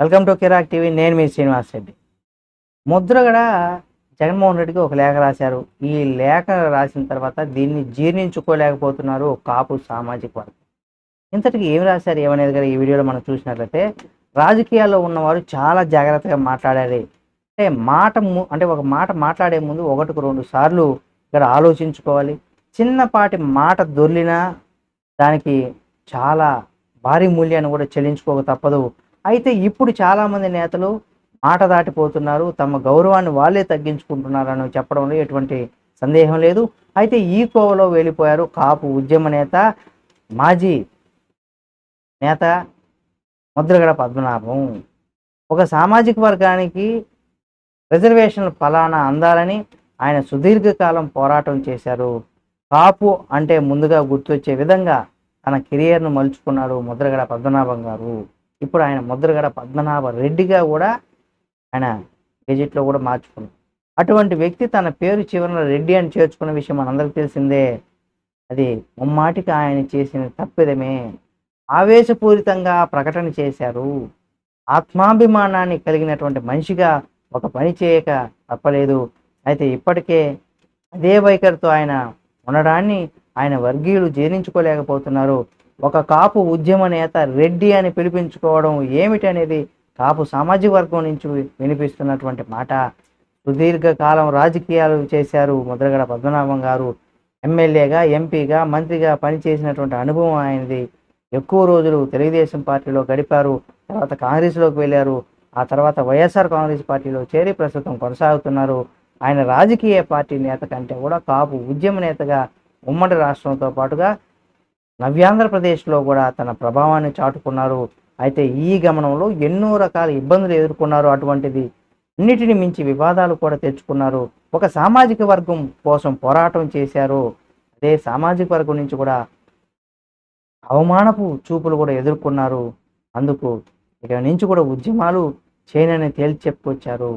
Welcome to Kirik TV నేను మీ శ్రీనివాస్ రెడ్డి. ముద్రగడ జగన్మోహన్ రెడ్డికి ఒక లేఖ రాశారు. ఈ లేఖ రాసిన తర్వాత దీన్ని జీర్ణించుకోలేకపోతున్నారు కాపు సామాజిక వర్గం. ఇంతటికి ఏమి రాశారు? ఏమనేది కదా ఈ వీడియోలో మనం చూసినట్లయితే రాజకీయాల్లో ఉన్నవారు చాలా జాగ్రత్తగా మాట్లాడాలి. అంటే మాట ము- అంటే ఒక మాట మాట్లాడే ముందు ఒకటికి రెండు సార్లు ఇక్కడ ఆలోచించుకోవాలి. చిన్నపాటి మాట దొర్లినా దానికి చాలా భారీ మూల్యాన్ని కూడా చెల్లించుకోక తప్పదు. అయితే ఇప్పుడు చాలామంది నేతలు మాట దాటిపోతున్నారు తమ గౌరవాన్ని వాళ్ళే తగ్గించుకుంటున్నారని చెప్పడంలో ఎటువంటి సందేహం లేదు. అయితే ఈ కోవలో వెళ్ళిపోయారు కాపు ఉద్యమ నేత మాజీ నేత ముద్రగడ పద్మనాభం. ఒక సామాజిక వర్గానికి రిజర్వేషన్లు ఫలానా అందాలని ఆయన సుదీర్ఘకాలం పోరాటం చేశారు. కాపు అంటే ముందుగా గుర్తొచ్చే విధంగా తన కెరియర్ను మలుచుకున్నాడు ముద్రగడ పద్మనాభం గారు. ఇప్పుడు ఆయన ముద్రగడ పద్మనాభ రెడ్డిగా కూడా ఆయన గెజెట్లో కూడా మార్చుకున్నాడు. అటువంటి వ్యక్తి తన పేరు చివరన రెడ్డి అని చేర్చుకున్న విషయం మనందరికీ తెలిసిందే. అది ముమ్మాటికి ఆయన చేసిన తప్పిదమే. ఆవేశపూరితంగా ప్రకటన చేశారు. ఆత్మాభిమానాన్ని కలిగినటువంటి మనిషిగా ఒక పని చేయక తప్పలేదు. అయితే ఇప్పటికే అదే వైఖరితో ఆయన ఉండడాన్ని ఆయన వర్గీయులు జీర్ణించుకోలేకపోతున్నారు. ఒక కాపు ఉద్యమ నేత రెడ్డి అని పిలిపించుకోవడం ఏమిటనేది కాపు సామాజిక వర్గం నుంచి వినిపిస్తున్నటువంటి మాట. సుదీర్ఘకాలం రాజకీయాలు చేశారు ముద్రగడ పద్మనాభం గారు. ఎమ్మెల్యేగా ఎంపీగా మంత్రిగా పనిచేసినటువంటి అనుభవం ఆయనది. ఎక్కువ రోజులు తెలుగుదేశం పార్టీలో గడిపారు. తర్వాత కాంగ్రెస్లోకి వెళ్ళారు. ఆ తర్వాత వైఎస్ఆర్ కాంగ్రెస్ పార్టీలో చేరి ప్రస్తుతం కొనసాగుతున్నారు. ఆయన రాజకీయ పార్టీ నేత కంటే కూడా కాపు ఉద్యమ నేతగా ఉమ్మడి రాష్ట్రంతో పాటుగా నవ్యాంధ్రప్రదేశ్లో కూడా తన ప్రభావాన్ని చాటుకున్నారు. అయితే ఈ గమనంలో ఎన్నో రకాల ఇబ్బందులు ఎదుర్కొన్నారు. అటువంటిది అన్నిటిని మించి వివాదాలు కూడా తెచ్చుకున్నారు. ఒక సామాజిక వర్గం కోసం పోరాటం చేశారు. అదే సామాజిక వర్గం నుంచి కూడా అవమానపు చూపులు కూడా ఎదుర్కొన్నారు. అందుకు ఇక నుంచి కూడా ఉద్యమాలు చేయనని తేల్చి చెప్పుకొచ్చారు.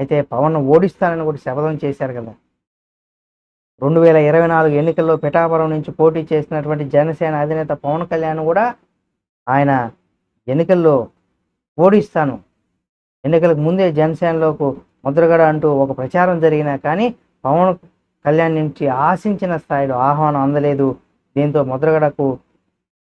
అయితే పవన్ ఓడిస్తానని కూడా శపథం చేశారు కదా. రెండు వేల ఇరవై నాలుగు ఎన్నికల్లో పిఠాపురం నుంచి పోటీ చేసినటువంటి జనసేన అధినేత పవన్ కళ్యాణ్ కూడా ఆయన ఎన్నికల్లో ఓడిస్తాను ఎన్నికలకు ముందే జనసేనలోకి ముద్రగడ అంటూ ఒక ప్రచారం జరిగినా కానీ పవన్ కళ్యాణ్ నుంచి ఆశించిన స్థాయిలో ఆహ్వానం అందలేదు. దీంతో ముద్రగడకు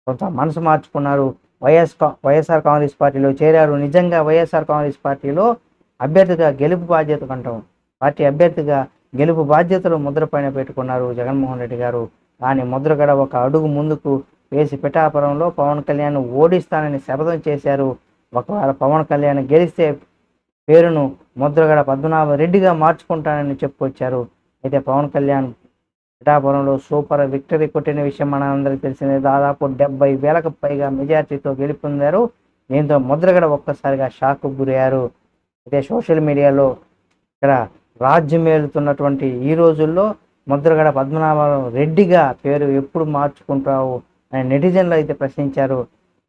కొంత మనసు మార్చుకున్నారు. వైఎస్ కా- వైఎస్ఆర్ కాంగ్రెస్ పార్టీలో చేరారు. నిజంగా వైఎస్ఆర్ కాంగ్రెస్ పార్టీలో అభ్యర్థిగా గెలుపు బాధ్యత కంటాం పార్టీ అభ్యర్థిగా గెలుపు బాధ్యతలు ముద్ర పైన పెట్టుకున్నారు జగన్మోహన్ రెడ్డి గారు. కానీ ముద్రగడ ఒక అడుగు ముందుకు వేసి పిఠాపురంలో పవన్ కళ్యాణ్ ఓడిస్తానని శపథం చేశారు. ఒకవేళ పవన్ కళ్యాణ్ గెలిస్తే పేరును ముద్రగడ పద్మనాభ రెడ్డిగా మార్చుకుంటానని చెప్పుకొచ్చారు. అయితే పవన్ కళ్యాణ్ పిఠాపురంలో సూపర్ విక్టరీ కొట్టిన విషయం మనందరికీ తెలిసిందే. దాదాపు డెబ్బై వేలకు పైగా మెజార్టీతో గెలుపొందారు. దీంతో ముద్రగడ ఒక్కసారిగా షాక్ గురయ్యారు. అయితే సోషల్ మీడియాలో ఇక్కడ రాజ్యం ఏలుతున్నటువంటి ఈ రోజుల్లో ముద్రగడ పద్మనాభం రెడ్డిగా పేరు ఎప్పుడు మార్చుకుంటావు అని నెటిజన్లు అయితే ప్రశ్నించారు.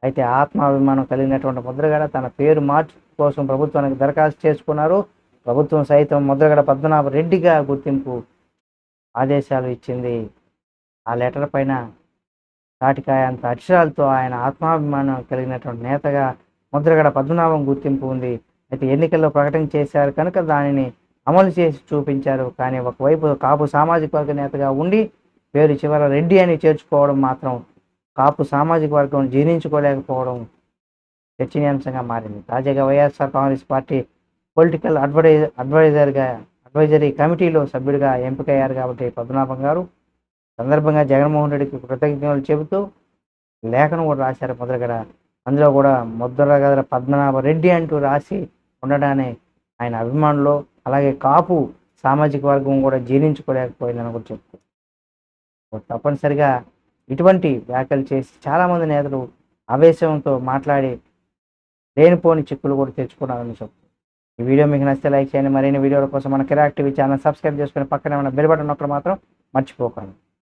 అయితే ఆత్మాభిమానం కలిగినటువంటి ముద్రగడ తన పేరు మార్చు కోసం ప్రభుత్వానికి దరఖాస్తు చేసుకున్నారు. ప్రభుత్వం సైతం ముద్రగడ పద్మనాభ రెడ్డిగా గుర్తింపు ఆదేశాలు ఇచ్చింది. ఆ లెటర్ పైన తాటికాయ అంత అక్షరాలతో ఆయన ఆత్మాభిమానం కలిగినటువంటి నేతగా ముద్రగడ పద్మనాభం గుర్తింపు ఉంది. అయితే ఎన్నికల్లో ప్రకటన చేశారు కనుక దానిని అమలు చేసి చూపించారు. కానీ ఒకవైపు కాపు సామాజిక వర్గ నేతగా ఉండి పేరు చివర రెడ్డి అని చేర్చుకోవడం మాత్రం కాపు సామాజిక వర్గం జీర్ణించుకోలేకపోవడం చర్చనీయాంశంగా మారింది. తాజాగా YSR Congress party political advise అడ్వైజర్గా advisory కమిటీలో సభ్యుడిగా ఎంపికయ్యారు కాబట్టి పద్మనాభం గారు సందర్భంగా జగన్మోహన్ రెడ్డికి కృతజ్ఞతలు చెబుతూ లేఖను కూడా రాశారు ముద్రగడ. అందులో కూడా ముద్రగదర పద్మనాభ రెడ్డి అంటూ రాసి ఉండడాన్ని ఆయన అభిమానులు అలాగే కాపు సామాజిక వర్గం కూడా జీర్ణించుకోలేకపోయిందని కూడా చెప్తారు తప్పనిసరిగా ఇటువంటి వ్యాఖ్యలు చేసి చాలామంది నేతలు ఆవేశంతో మాట్లాడి లేనిపోని చిక్కులు కూడా తెచ్చుకున్నారని చెప్పు ఈ వీడియో మీకు నచ్చితే లైక్ చేయండి. మరిన్ని వీడియోల కోసం మన కిరాక్ టీవీ ఛానల్ సబ్స్క్రైబ్ చేసుకుని పక్కనే ఉన్న బెల్ బటన్ నొక్కడం మాత్రం మర్చిపోకండి.